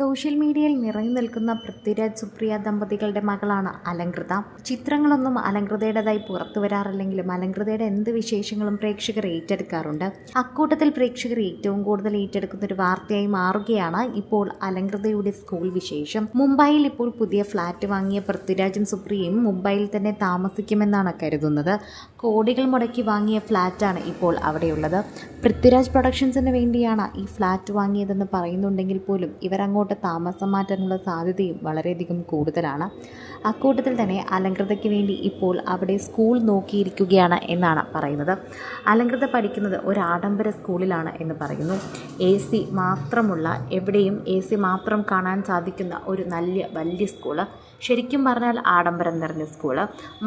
Social മീഡിയയിൽ നിറഞ്ഞു നിൽക്കുന്ന പൃഥ്വിരാജ് സുപ്രിയ ദമ്പതികളുടെ മകളാണ് അലങ്കൃത ചിത്രങ്ങളൊന്നും അലങ്കൃതയുടേതായി പുറത്തു വരാറില്ലെങ്കിലും അലങ്കൃതയുടെ എന്ത് വിശേഷങ്ങളും പ്രേക്ഷകർ ഏറ്റെടുക്കാറുണ്ട്. അക്കൂട്ടത്തിൽ പ്രേക്ഷകർ ഏറ്റവും കൂടുതൽ ഏറ്റെടുക്കുന്ന ഒരു വാർത്തയായി മാറുകയാണ് ഇപ്പോൾ അലങ്കൃതയുടെ സ്കൂൾ വിശേഷം. മുംബൈയിൽ ഇപ്പോൾ പുതിയ ഫ്ളാറ്റ് വാങ്ങിയ പൃഥ്വിരാജും സുപ്രിയയും മുംബൈയിൽ തന്നെ താമസിക്കുമെന്നാണ് കരുതുന്നത്. കോടികൾ മുടക്കി വാങ്ങിയ ഫ്ളാറ്റാണ് ഇപ്പോൾ അവിടെയുള്ളത്. പൃഥ്വിരാജ് പ്രൊഡക്ഷൻസിന് വേണ്ടിയാണ് ഈ ഫ്ളാറ്റ് വാങ്ങിയതെന്ന് പറയുന്നുണ്ടെങ്കിൽ പോലും ഇവരങ്ങോട്ട് താമസം മാറ്റാനുള്ള സാധ്യതയും വളരെയധികം കൂടുതലാണ്. അക്കൂട്ടത്തിൽ തന്നെ അലങ്കൃതയ്ക്ക് വേണ്ടി ഇപ്പോൾ അവിടെ സ്കൂൾ നോക്കിയിരിക്കുകയാണ് എന്നാണ് പറയുന്നത്. അലങ്കൃത പഠിക്കുന്നത് ഒരു ആഡംബര സ്കൂളിലാണ് എന്ന് പറയുന്നു. എ സി മാത്രമുള്ള എവിടെയും എ സി മാത്രം കാണാൻ സാധിക്കുന്ന ഒരു നല്ല വലിയ സ്കൂൾ. ശരിക്കും പറഞ്ഞാൽ ആഡംബരം നിറഞ്ഞ സ്കൂൾ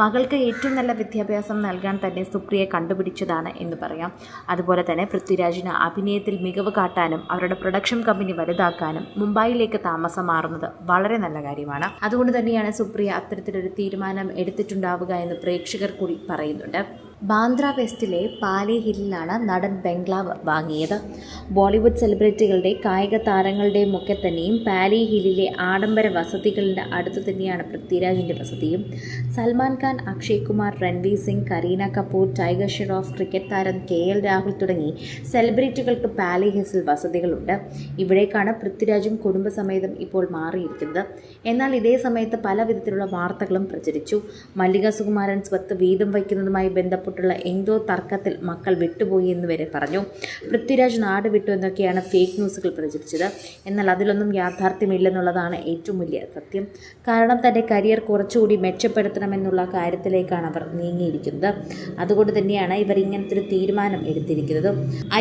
മകൾക്ക് ഏറ്റവും നല്ല വിദ്യാഭ്യാസം നൽകാൻ തന്നെ സുപ്രിയെ കണ്ടുപിടിച്ചതാണ് എന്ന് പറയാം. അതുപോലെ തന്നെ പൃഥ്വിരാജിന് അഭിനയത്തിൽ മികവ് കാട്ടാനും അവരുടെ പ്രൊഡക്ഷൻ കമ്പനി വലുതാക്കാനും മുംബൈയിലേക്ക് താമസം മാറുന്നത് വളരെ നല്ല കാര്യമാണ്. അതുകൊണ്ട് തന്നെയാണ് സുപ്രിയ അത്തരത്തിലൊരു തീരുമാനം എടുത്തിട്ടുണ്ടാവുക എന്ന് പ്രേക്ഷകർ കൂടി പറയുന്നുണ്ട്. ബാന്ദ്ര വെസ്റ്റിലെ പാലി ഹില്ലിലാണ് നടൻ ബംഗ്ലാവ് വാങ്ങിയത്. ബോളിവുഡ് സെലിബ്രിറ്റികളുടെ കായിക താരങ്ങളുടെയും ഒക്കെ തന്നെയും പാലി ഹില്ലിലെ ആഡംബര വസതികളുടെ അടുത്ത് തന്നെയാണ് പൃഥ്വിരാജിന്റെ വസതിയും. സൽമാൻ ഖാൻ അക്ഷയ് കുമാർ രൺവീർ സിംഗ് കരീന കപൂർ ടൈഗർ ഷെറോഫ് ക്രിക്കറ്റ് താരം കെ എൽ രാഹുൽ തുടങ്ങി സെലിബ്രിറ്റികൾക്ക് പാലി ഹിൽസിൽ വസതികളുണ്ട്. ഇവിടേക്കാണ് പൃഥ്വിരാജും കുടുംബസമേതം ഇപ്പോൾ മാറിയിരിക്കുന്നത്. എന്നാൽ ഇതേ സമയത്ത് പല വിധത്തിലുള്ള വാർത്തകളും പ്രചരിച്ചു. മല്ലിക സുകുമാരൻ സ്വത്ത് വീതം വയ്ക്കുന്നതുമായി ബന്ധപ്പെട്ടുള്ള എന്തോ തർക്കത്തിൽ മക്കൾ വിട്ടുപോയി എന്ന് വരെ പറഞ്ഞു. പൃഥ്വിരാജ് നാട് വിട്ടു എന്നൊക്കെയാണ് ഫേക്ക് ന്യൂസുകൾ പ്രചരിച്ചത് എന്നാൽ അതിലൊന്നും യാഥാർത്ഥ്യമില്ലെന്നുള്ളതാണ് ഏറ്റവും വലിയ സത്യം. കാരണം തന്റെ കരിയർ കുറച്ചുകൂടി മെച്ചപ്പെടുത്തണമെന്നുള്ള കാര്യത്തിലേക്കാണ് അവർ നീങ്ങിയിരിക്കുന്നത്. അതുകൊണ്ട് തന്നെയാണ് ഇവർ ഇങ്ങനത്തെ ഒരു തീരുമാനം എടുത്തിരിക്കുന്നത്.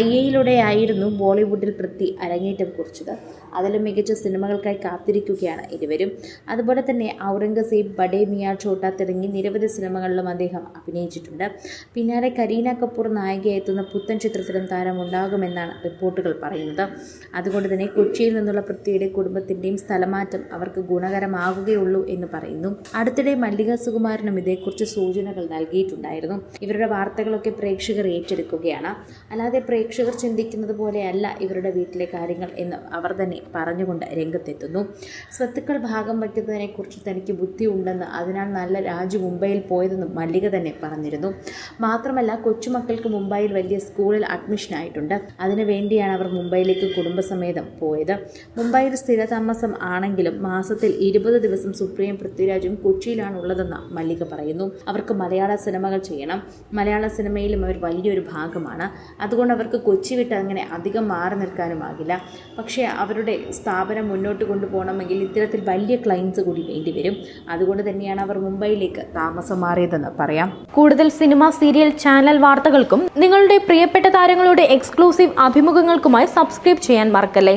ഐ എയിലൂടെ ആയിരുന്നു ബോളിവുഡിൽ പൃഥ്വി അരങ്ങേറ്റം കുറിച്ചത്. അതിലും മികച്ച സിനിമകൾക്കായി കാത്തിരിക്കുകയാണ് ഇരുവരും. അതുപോലെ തന്നെ ഔറംഗസീബ് ബഡേ മിയാ ഛോട്ട തുടങ്ങി നിരവധി സിനിമകളിലും അദ്ദേഹം അഭിനയിച്ചിട്ടുണ്ട്. പിന്നാലെ കരീന കപൂർ നായികയെ എത്തുന്ന പുത്തൻ ചിത്രത്തിലും താരം ഉണ്ടാകുമെന്നാണ് റിപ്പോർട്ടുകൾ പറയുന്നത്. അതുകൊണ്ട് തന്നെ കൊച്ചിയിൽ നിന്നുള്ള പൃഥ്വിയുടെ കുടുംബത്തിന്റെയും സ്ഥലമാറ്റം അവർക്ക് ഗുണകരമാകുകയുള്ളൂ എന്ന് പറയുന്നു. അടുത്തിടെ മല്ലിക സുകുമാരനും ഇതേക്കുറിച്ച് സൂചനകൾ നൽകിയിട്ടുണ്ടായിരുന്നു. ഇവരുടെ വാർത്തകളൊക്കെ പ്രേക്ഷകർ ഏറ്റെടുക്കുകയാണ്. അല്ലാതെ പ്രേക്ഷകർ ചിന്തിക്കുന്നത് പോലെയല്ല ഇവരുടെ വീട്ടിലെ കാര്യങ്ങൾ എന്ന് അവർ തന്നെ പറഞ്ഞുകൊണ്ട് രംഗത്തെത്തുന്നു. സ്വത്തുക്കൾ ഭാഗം വയ്ക്കുന്നതിനെക്കുറിച്ച് തനിക്ക് ബുദ്ധിയുണ്ടെന്ന് അതിനാൽ നല്ല രാജു മുംബൈയിൽ പോയതെന്നും മല്ലിക തന്നെ പറഞ്ഞിരുന്നു. മാത്രമല്ല കൊച്ചുമക്കൾക്ക് മുംബൈയിൽ വലിയ സ്കൂളിൽ അഡ്മിഷൻ ആയിട്ടുണ്ട്. അതിനുവേണ്ടിയാണ് അവർ മുംബൈയിലേക്ക് കുടുംബസമേതം പോയത്. മുംബൈയിൽ സ്ഥിരതാമസം ആണെങ്കിലും മാസത്തിൽ ഇരുപത് ദിവസം സുപ്രീം പൃഥ്വിരാജും കൊച്ചിയിലാണ് ഉള്ളതെന്ന് മല്ലിക പറയുന്നു. അവർക്ക് മലയാള സിനിമകൾ ചെയ്യണം. മലയാള സിനിമയിലും അവർ വലിയൊരു ഭാഗമാണ്. അതുകൊണ്ട് അവർക്ക് കൊച്ചി വിട്ട് അങ്ങനെ അധികം മാറി നിൽക്കാനുമാകില്ല പക്ഷേ അവരുടെ സ്ഥാപനം മുന്നോട്ട് കൊണ്ടുപോകണമെങ്കിൽ ഇത്തരത്തിൽ വലിയ ക്ലൈൻസ് കൂടി വേണ്ടിവരും. അതുകൊണ്ട് തന്നെയാണ് അവർ മുംബൈയിലേക്ക് താമസം മാറിയതെന്ന് പറയാം. കൂടുതൽ സിനിമ സീരിയൽ ചാനൽ വാർത്തകൾക്കും നിങ്ങളുടെ പ്രിയപ്പെട്ട താരങ്ങളുടെ എക്സ്ക്ലൂസീവ് അഭിമുഖങ്ങൾക്കുമായി സബ്സ്ക്രൈബ് ചെയ്യാൻ മറക്കല്ലേ?